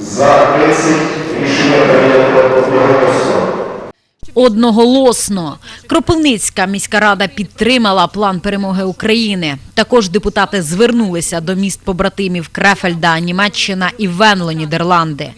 За 30 рішення прийнято одноголосно. Одноголосно Кропивницька міська рада підтримала план перемоги України. Також депутати звернулися до міст побратимів Крефельда, Німеччина і Венло, Нідерланди.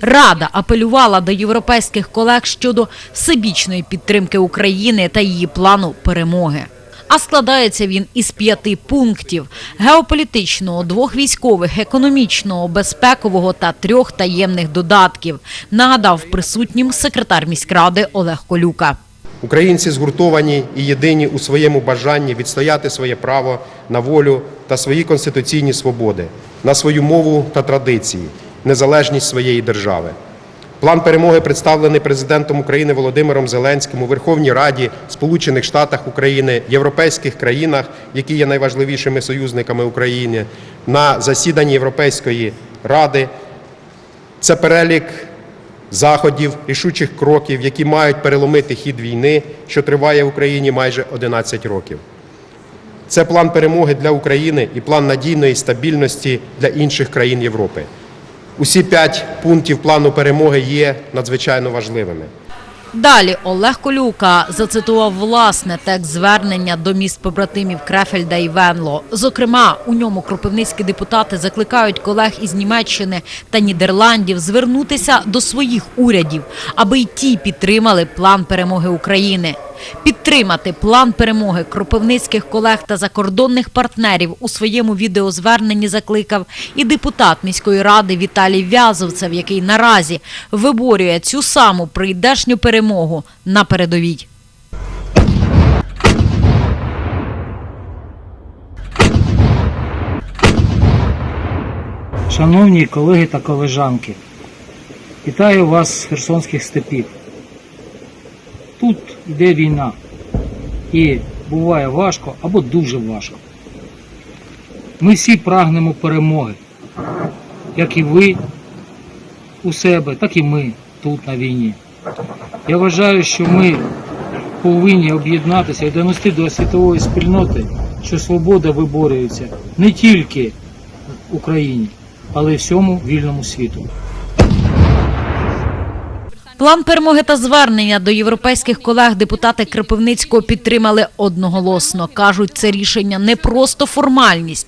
Рада апелювала до європейських колег щодо всебічної підтримки України та її плану перемоги. А складається він із п'яти пунктів: геополітичного, двох військових, економічного, безпекового та трьох таємних додатків. Нагадав присутнім секретар міськради Олег Колюка. Українці згуртовані і єдині у своєму бажанні відстояти своє право на волю та свої конституційні свободи, на свою мову та традиції, незалежність своєї держави. План перемоги представлений президентом України Володимиром Зеленським у Верховній Раді, Сполучених Штатах України, європейських країнах, які є найважливішими союзниками України, на засіданні Європейської ради. Це перелік заходів, рішучих кроків, які мають переломити хід війни, що триває в Україні майже 11 років. Це план перемоги для України і план надійної стабільності для інших країн Європи. Усі п'ять пунктів плану перемоги є надзвичайно важливими. Далі Олег Колюка зацитував власне текст звернення до міст побратимів Крефельда і Венло. Зокрема, у ньому кропивницькі депутати закликають колег із Німеччини та Нідерландів звернутися до своїх урядів, аби й ті підтримали план перемоги України. Підтримати план перемоги кропивницьких колег та закордонних партнерів у своєму відеозверненні закликав і депутат міської ради Віталій В'язовцев, який наразі виборює цю саму прийдешню перемогу на передовій. Шановні колеги та колежанки, вітаю вас з Херсонських степів. Тут йде війна і буває важко або дуже важко. Ми всі прагнемо перемоги, як і ви у себе, так і ми тут на війні. Я вважаю, що ми повинні об'єднатися і донести до світової спільноти, що свобода виборюється не тільки в Україні, але й всьому вільному світу. План перемоги та звернення до європейських колег депутати Кропивницького підтримали одноголосно. Кажуть, це рішення не просто формальність.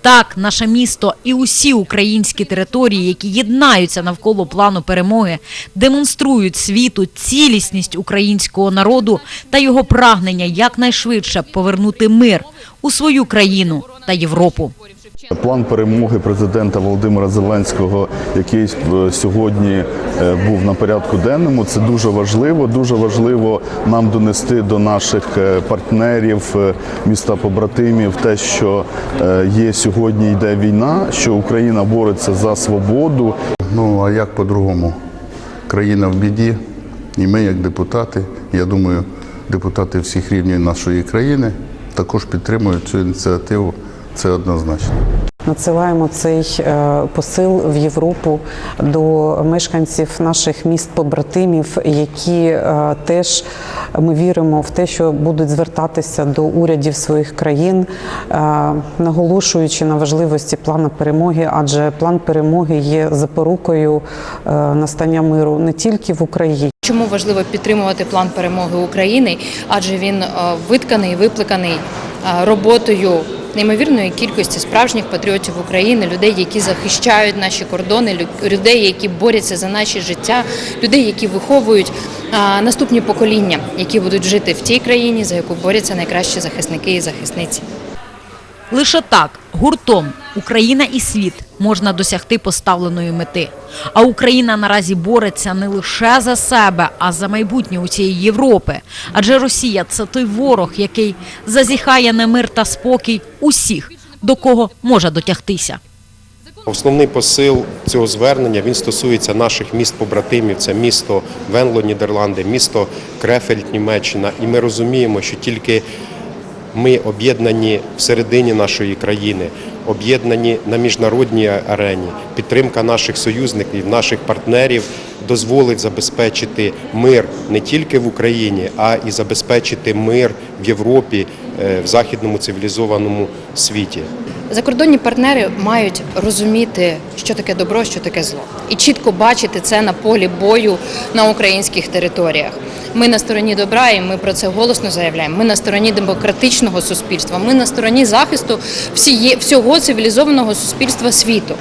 Так, наше місто і усі українські території, які єднаються навколо плану перемоги, демонструють світу цілісність українського народу та його прагнення якнайшвидше повернути мир у свою країну та Європу. План перемоги президента Володимира Зеленського, який е, сьогодні е, був на порядку денному, це дуже важливо. Дуже важливо нам донести до наших е, партнерів, міста побратимів, те, що є сьогодні йде війна, що Україна бореться за свободу. Ну а як по-другому? Країна в біді, і ми, як депутати, я думаю, депутати всіх рівнів нашої країни також підтримують цю ініціативу. Це однозначно. Надсилаємо цей е, посил в Європу до мешканців наших міст побратимів, які е, теж ми віримо в те, що будуть звертатися до урядів своїх країн, е, наголошуючи на важливості плану перемоги, адже план перемоги є запорукою настання миру не тільки в Україні. Чому важливо підтримувати план перемоги України? Адже він витканий, випликаний е, роботою неймовірної кількості справжніх патріотів України, людей, які захищають наші кордони, лю- людей, які борються за наші життя, людей, які виховують наступні покоління, які будуть жити в тій країні, за яку борються найкращі захисники і захисниці. Лише так, гуртом Україна і світ можна досягти поставленої мети. А Україна наразі бореться не лише за себе, а за майбутнє усієї Європи. Адже Росія це той ворог, який зазіхає на мир та спокій усіх, до кого може дотягтися. Основний посил цього звернення він стосується наших міст побратимів. Це місто Венло, Нідерланди, місто Крефельд, Німеччина. І ми розуміємо, що тільки ми об'єднані всередині нашої країни, об'єднані на міжнародній арені. Підтримка наших союзників, наших партнерів дозволить забезпечити мир не тільки в Україні, а і забезпечити мир в Європі, е, в західному цивілізованому світі. Закордонні партнери мають розуміти, що таке добро, що таке зло, і чітко бачити це на полі бою на українських територіях. Ми на стороні добра, і ми про це голосно заявляємо. Ми на стороні демократичного суспільства. Ми на стороні захисту всіє, всього цивілізованого суспільства світу.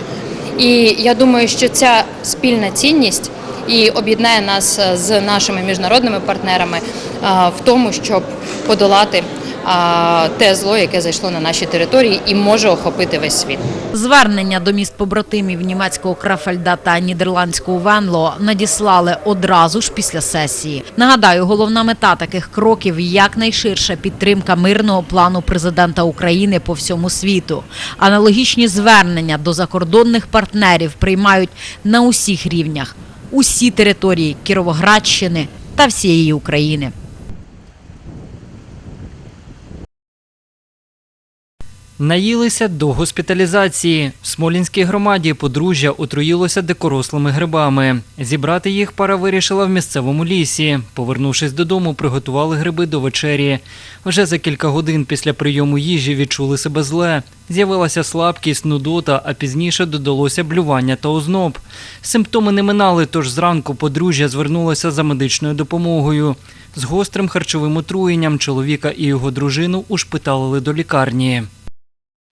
І я думаю, що ця спільна цінність і об'єднає нас е, з нашими міжнародними партнерами е, в тому, щоб подолати те зло, яке зайшло на наші території і може охопити весь світ. Звернення до міст побратимів німецького Крафельда та нідерландського Венло надіслали одразу ж після сесії. Нагадаю, головна мета таких кроків якнайширша підтримка мирного плану президента України по всьому світу. Аналогічні звернення до закордонних партнерів приймають на усіх рівнях, усі території Кіровоградщини та всієї України. Наїлися до госпіталізації. В Смолінській громаді подружжя отруїлося дикорослими грибами. Зібрати їх пара вирішила в місцевому лісі. Повернувшись додому, приготували гриби до вечері. Вже за кілька годин після прийому їжі відчули себе зле. З'явилася слабкість, нудота, а пізніше додалося блювання та озноб. Симптоми не минали, тож зранку подружжя звернулося за медичною допомогою. З гострим харчовим отруєнням чоловіка і його дружину ушпиталили до лікарні.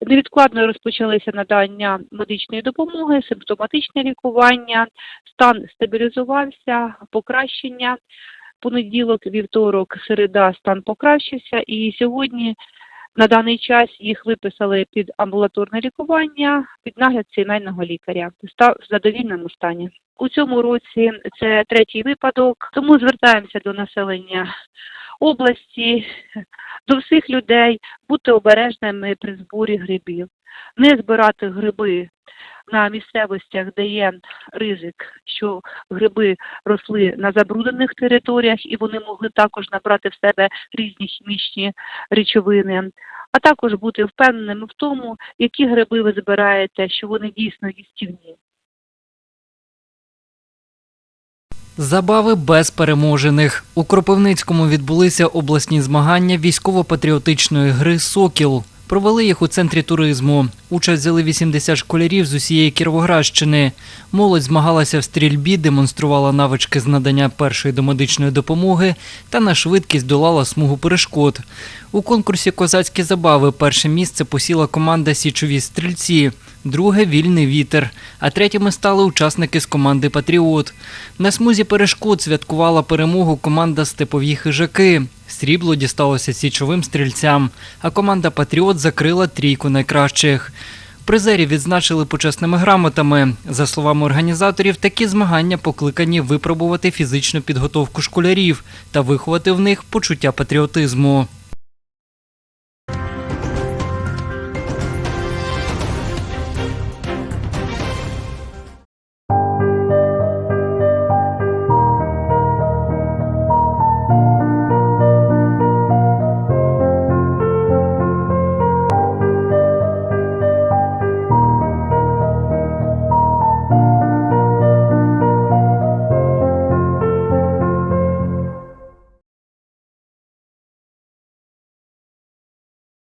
Невідкладно розпочалися надання медичної допомоги, симптоматичне лікування, стан стабілізувався, покращення. Понеділок, вівторок, середа стан покращився, і сьогодні на даний час їх виписали під амбулаторне лікування під нагляд сімейного лікаря в задовільному стані. У цьому році це третій випадок, тому звертаємося до населення області, до всіх людей бути обережними при зборі грибів, не збирати гриби на місцевостях, де є ризик, що гриби росли на забруднених територіях і вони могли також набрати в себе різні хімічні речовини. А також бути впевненими в тому, які гриби ви збираєте, що вони дійсно їстівні. Забави без переможених. У Кропивницькому відбулися обласні змагання військово-патріотичної гри Сокіл. Провели їх у центрі туризму. Участь взяли 80 школярів з усієї Кіровоградщини. Молодь змагалася в стрільбі, демонструвала навички з надання першої домедичної допомоги та на швидкість долала смугу перешкод. У конкурсі Козацькі забави перше місце посіла команда Січові стрільці, друге вільний вітер. А третіми стали учасники з команди Патріот. На смузі перешкод святкувала перемогу команда Степові хижаки. Срібло дісталося січовим стрільцям, а команда Патріот закрила трійку найкращих. Призерів відзначили почесними грамотами. За словами організаторів, такі змагання покликані випробувати фізичну підготовку школярів та виховати в них почуття патріотизму.